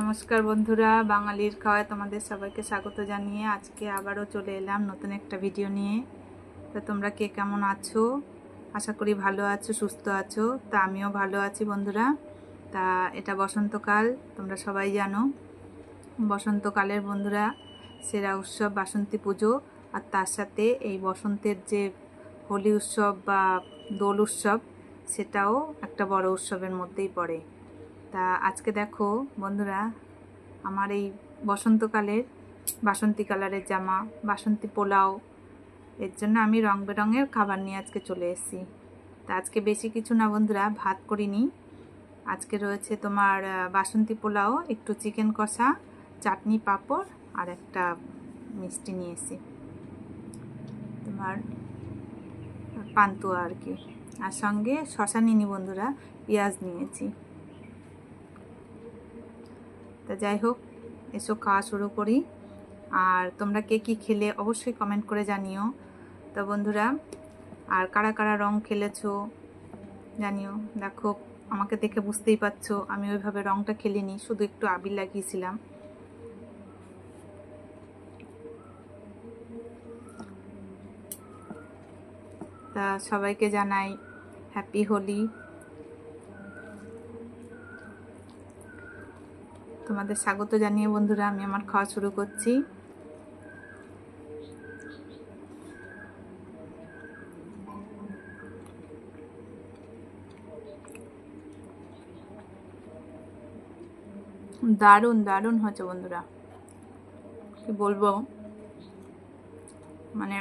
নমস্কার বন্ধুরা, বাঙালির খাওয়ায় তোমাদের সবাইকে স্বাগত জানিয়ে আজকে আবারও চলে এলাম নতুন একটা ভিডিও নিয়ে। তো তোমরা কে কেমন আছো? আশা করি ভালো আছো, সুস্থ আছো। তা আমিও ভালো আছি বন্ধুরা। তা এটা বসন্তকাল, তোমরা সবাই জানো। বসন্তকালের বন্ধুরা, সেরা উৎসব বাসন্তী পুজো। আর তার সাথে এই বসন্তের যে হোলি উৎসব বা দোল উৎসব, সেটাও একটা বড় উৎসবের মধ্যেই পড়ে। তা আজকে দেখো বন্ধুরা, আমার এই বসন্তকালের বাসন্তী কালারের জামা, বাসন্তী পোলাও, এর জন্য আমি রং বেরঙের খাবার নিয়ে আজকে চলে এসেছি। তা আজকে বেশি কিছু না বন্ধুরা, ভাত করিনি। আজকে রয়েছে তোমার বাসন্তী পোলাও, একটু চিকেন কষা, চাটনি পাঁপড় আর একটা মিষ্টি নিয়ে তোমার পান্তুয়া আর কি। আর সঙ্গে শশা নিনি বন্ধুরা, পেঁয়াজ নিয়েছি। তা যাই হোক, এসো খাওয়া শুরু করি। আর তোমরা কে কী খেলে অবশ্যই কমেন্ট করে জানিও। তো বন্ধুরা, আর কারা কারা রং খেলেছো জানিও। দেখো, আমাকে দেখে বুঝতেই পারছ, আমি ওইভাবে রংটা খেলিনি, শুধু একটু আবির লাগিয়েছিলাম। তা সবাইকে জানাই হ্যাপি হোলি তোমাদের স্বাগত জানিয়ে বন্ধুরা, আমি আমার খাওয়া শুরু করছি। দারুণ দারুণ হচ্ছে বন্ধুরা। কি বলব? মানে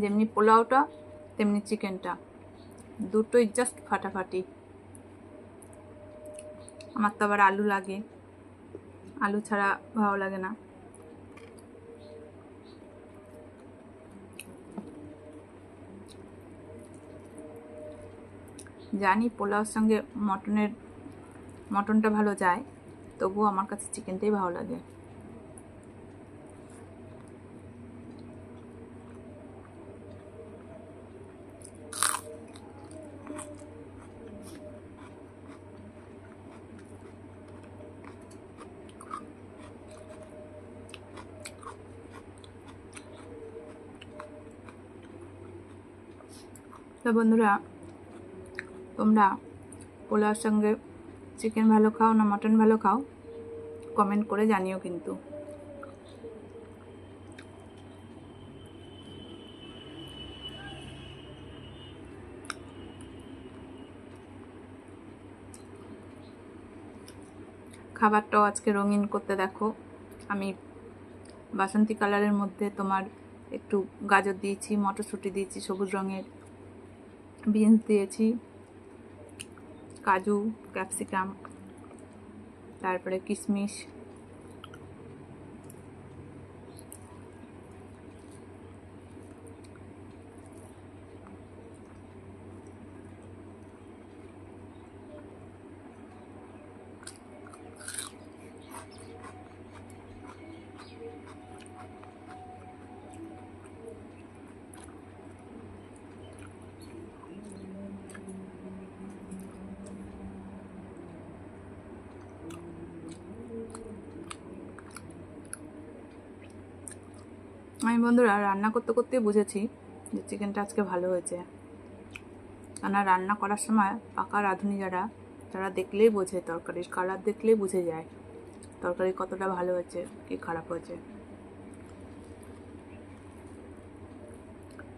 যেমনি পোলাওটা, তেমনি চিকেনটা। দুটোই জাস্ট ফাটাফাটি। আমার তো আবার আলু লাগে। আলু ছাড়া ভালো লাগে না। জানি পোলাওর সঙ্গে মটনের মটনটা ভালো যায়, তবুও আমার কাছে চিকেনটাই ভালো লাগে। তো বন্ধুরা, তোমরা পোলাওর সঙ্গে চিকেন ভালো খাও না মটন ভালো খাও কমেন্ট করে জানিও কিন্তু। খাবারটাও আজকে রঙিন করতে দেখো। আমি বাসন্তী কালারের মধ্যে তোমার একটু গাজর দিয়েছি, মটরশুঁটি দিয়েছি, সবুজ রঙের। বিনস দিয়েছি কাজু ক্যাপসিকাম তারপরে কিশমিশ। আমি বন্ধুরা রান্না করতে করতে বুঝেছি যে চিকেনটা আজকে ভালো হয়েছে। কেননা রান্না করার সময় পাকা রাঁধুনি যারা তারা দেখলেই বোঝে তরকারির কালার দেখলেই বুঝে যায় তরকারি কতটা ভালো হয়েছে, কি খারাপ হয়েছে।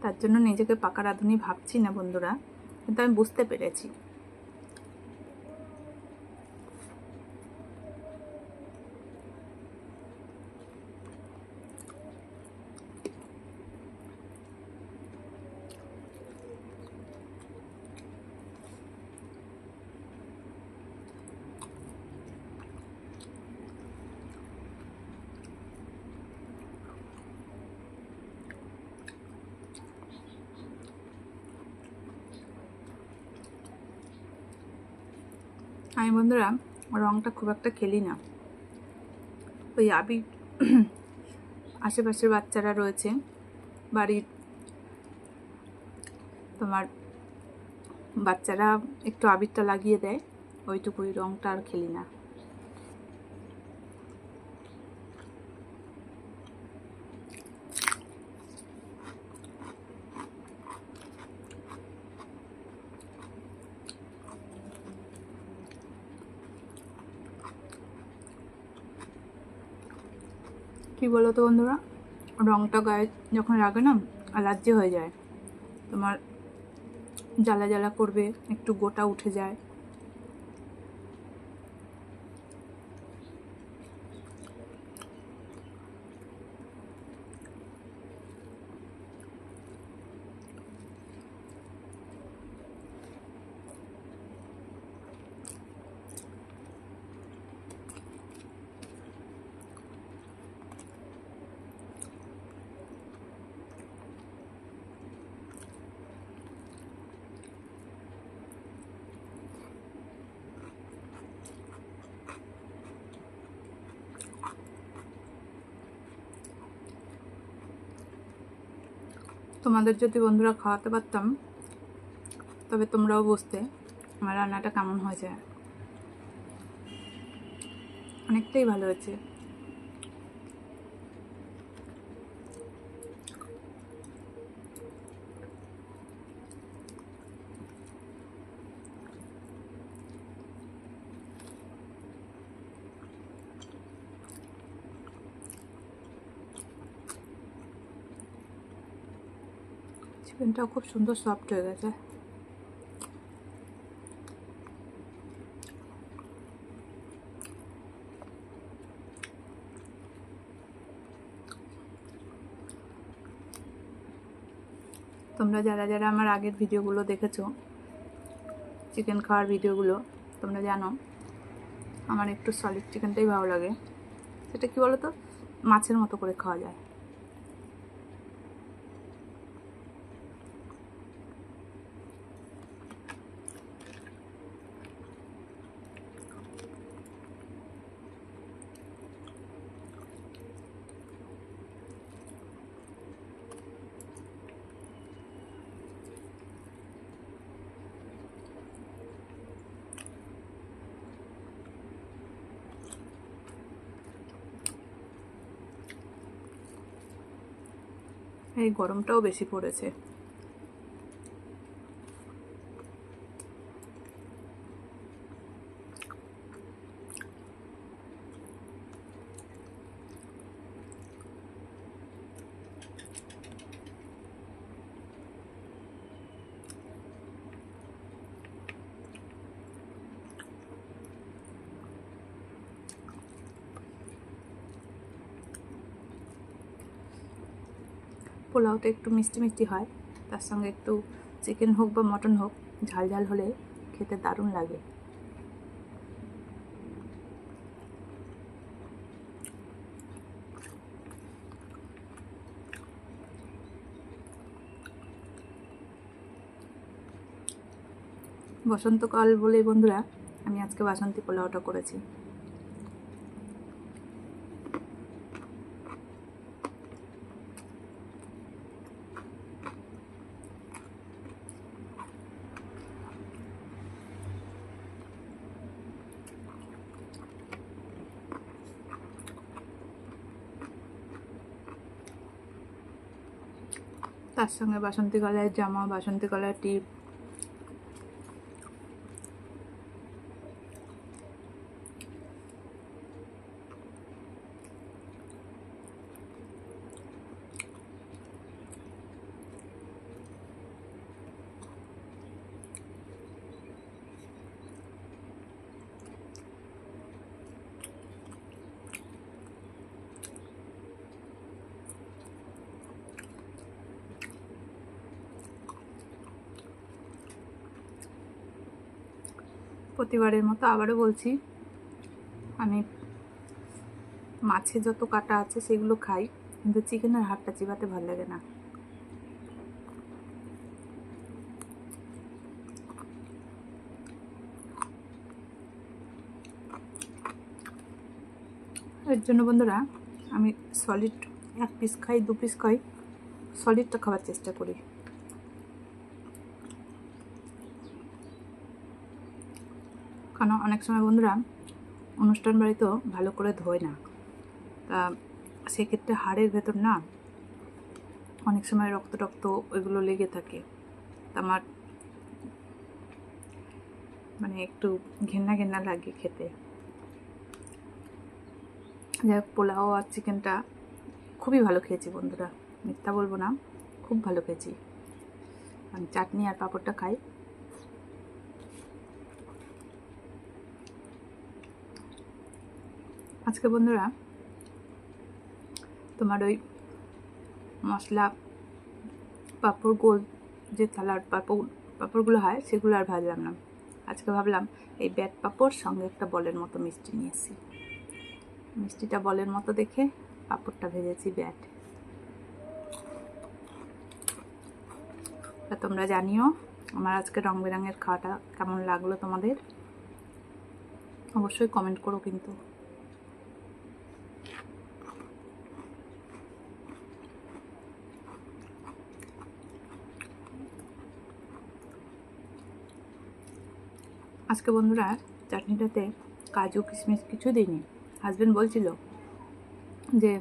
তার জন্য নিজেকে পাকা রাঁধুনি ভাবছি না বন্ধুরা, কিন্তু আমি বুঝতে পেরেছি। আমি বন্ধুরা, রংটা খুব একটা খেলি না। ওই আবির আশেপাশের বাচ্চারা রয়েছে, বাড়ির তোমার বাচ্চারা একটু আবিরটা লাগিয়ে দেয়, ওইটুকুই রংটা আর খেলি না। কী বলো তো বন্ধুরা? রঙটা গায়ে যখন লাগে না, অ্যালার্জি হয়ে যায়। তোমার জ্বালা জ্বালা করবে, একটু গোটা উঠে যায়। তোমাদের যদি বন্ধুরা খাওয়াতে পারতাম, তবে তোমরাও বুঝতে আমার রান্নাটা কেমন হয়েছে। অনেকটাই ভালো হয়েছে। চিকেনটাও খুব সুন্দর সফট হয়ে গেছে। তোমরা যারা যারা আমার আগের ভিডিওগুলো দেখেছ চিকেন খাওয়ার ভিডিওগুলো, তোমরা জানো, আমার একটু সলিড চিকেনটাই ভালো লাগে। সেটা কি বলো তো মাছের মতো করে খাওয়া যায়। এই গরমটাও বেশি পড়েছে। পোলাওটা একটু মিষ্টি মিষ্টি হয়, তার সঙ্গে একটু চিকেন হোক বা মটন হোক, ঝাল ঝাল হলে খেতে দারুণ লাগে। বসন্তকাল বলে বন্ধুরা, আমি আজকে বাসন্তী পোলাওটা করেছি। তার সঙ্গে বাসন্তী কালার জামা বাসন্তী কালার টিপ প্রতিবারের মতো আবারও বলছি, আমি মাছে যত কাটা আছে সেগুলো খাই, কিন্তু চিকেনের হাড়টা চিবাতে ভালো লাগে না। এর জন্য বন্ধুরা, আমি সলিড এক পিস খাই, দু পিস খাই সলিডটা খাওয়ার চেষ্টা করি। কারণ অনেক সময় বন্ধুরা অনুষ্ঠান বাড়িতেও ভালো করে ধোয় না। তা সেক্ষেত্রে হাড়ের ভেতর না অনেক সময় রক্ত টক্ত ওইগুলো লেগে থাকে। আমার মানে একটু ঘেন্না ঘেন্না লাগে খেতে। যাই হোক, পোলাও আর চিকেনটা খুবই ভালো খেয়েছি বন্ধুরা। মিথ্যা বলব না, খুব ভালো খেয়েছি। আমি চাটনি আর পাঁপড়টা খাই। আজকে বন্ধুরা, তোমার ওই মশলা, পাঁপড় গোল যে থালার পাঁপড়, পাঁপড়গুলো হয়, সেগুলো আর ভাজলাম না। আজকে ভাবলাম এই ব্যাট পাঁপড় সঙ্গে একটা বলের মতো মিষ্টি নিয়েছি মিষ্টিটা বলের মতো দেখে পাঁপড়টা ভেজেছি ব্যাট। তোমরা জানিও, আমার আজকে রং বেরঙের খাওয়াটা কেমন লাগল তোমাদের? অবশ্যই কমেন্ট করো কিন্তু। আজকে বন্ধুরা চাটনিটাতে কাজু, কিশমিশ কিছু দিইনি। হাজব্যান্ড বলছিল যে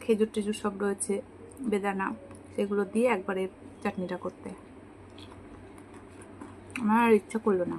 খেজুর টেজুর সব রয়েছে, বেদানা সেগুলো দিয়ে একবারে চাটনিটা করতে। আমার ইচ্ছা করল না।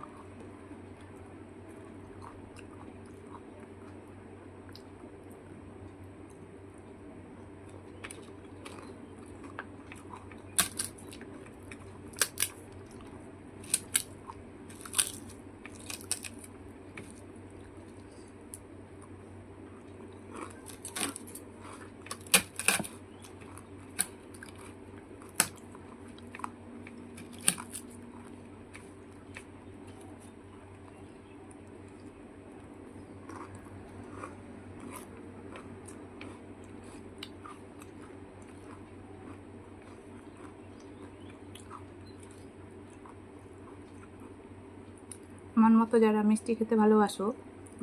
আমার মতো যারা মিষ্টি খেতে ভালোবাসো,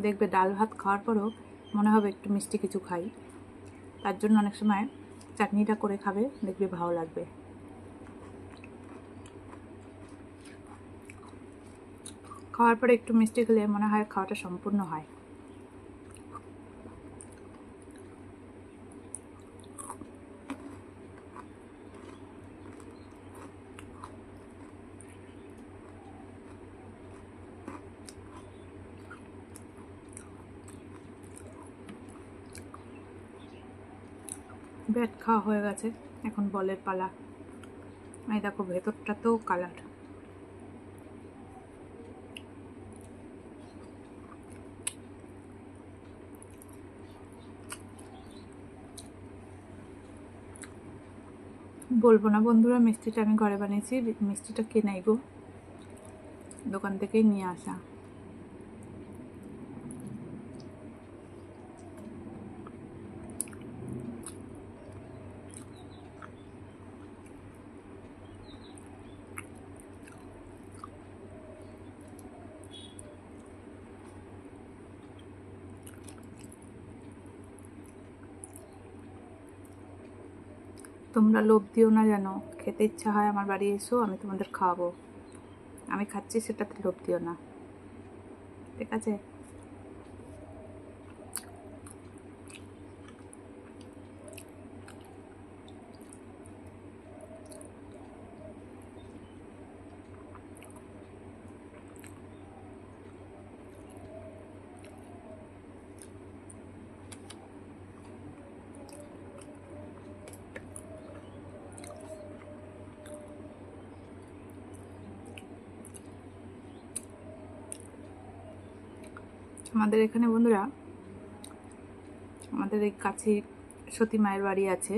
দেখবে ডাল ভাত খাওয়ার পরও মনে হবে একটু মিষ্টি কিছু খাই। তার জন্য অনেক সময় চাটনিটা করে খাবে, দেখবে ভালো লাগবে। খাওয়ার পরে একটু মিষ্টি খেলে মনে হয় খাওয়াটা সম্পূর্ণ হয়। ব্যাট খাওয়া হয়ে গেছে, এখন বলের পালা। এই দেখো, ভেতরটা তো কালার বলব না বন্ধুরা, মিষ্টিটা আমি ঘরে বানিয়েছি, মিষ্টিটা কেনাই গো? দোকান থেকেই নিয়ে আসা। তোমরা লোভ দিও না জানো খেতে ইচ্ছা হয় আমার বাড়ি এসো, আমি তোমাদের খাওয়াবো। আমি খাচ্ছি, সেটাতে লোভ দিও না। ঠিক আছে? আমাদের এখানে বন্ধুরা, আমাদের এই কাছে সতী মায়ের বাড়ি আছে।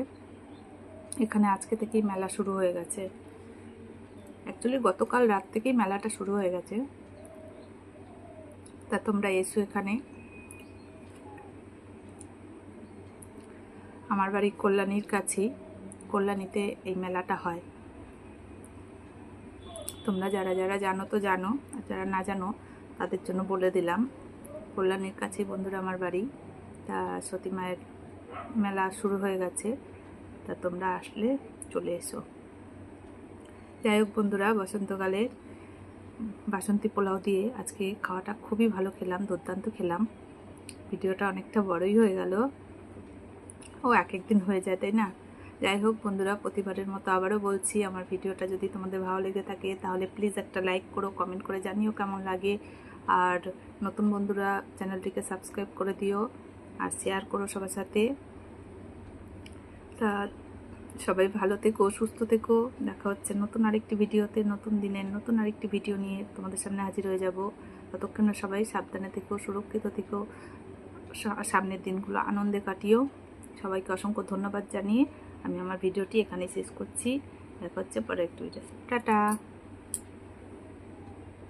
এখানে আজকে থেকেই মেলা শুরু হয়ে গেছে। অ্যাকচুয়ালি গতকাল রাত থেকেই মেলাটা শুরু হয়ে গেছে। তা তোমরা এসো এখানে। আমার বাড়ি কল্যাণীর কাছেই কল্যাণীতে এই মেলাটা হয়। তোমরা যারা যারা জানো তো জানো, আর যারা না জানো, তাদের জন্য বলে দিলাম। কল্যাণীর কাছে বন্ধুরা আমার বাড়ি। তা সতী মায়ের মেলা শুরু হয়ে গেছে। তা তোমরা আসলে চলে এসো। যাই হোক বন্ধুরা বসন্তকালের বাসন্তী পোলাও দিয়ে আজকে খাওয়াটা খুবই ভালো খেলাম, দুর্দান্ত খেলাম। ভিডিওটা অনেকটা বড়ই হয়ে গেল। ও এক একদিন হয়ে যায়, তাই না? যাই হোক বন্ধুরা, প্রতিবারের মতো আবারও বলছি, আমার ভিডিওটা যদি তোমাদের ভালো লেগে থাকে, তাহলে প্লিজ একটা লাইক করো কমেন্ট করে জানিও কেমন লাগে। আর নতুন বন্ধুরা চ্যানেলটিকে সাবস্ক্রাইব করে দিও আর শেয়ার করো সবার সাথে। তা সবাই ভালো থেকো, সুস্থ থেকো। দেখা হচ্ছে নতুন আরেকটি ভিডিওতে, নতুন দিনের নতুন আরেকটি ভিডিও নিয়ে তোমাদের সামনে হাজির হয়ে যাব। ততক্ষণে সবাই সাবধানে থেকো, সুরক্ষিত থেকো সামনের দিনগুলো আনন্দে কাটিও। সবাইকে অসংখ্য ধন্যবাদ জানিয়ে আমি আমার ভিডিওটি এখানে শেষ করছি। দেখা হচ্ছে পরে একটু টাটা!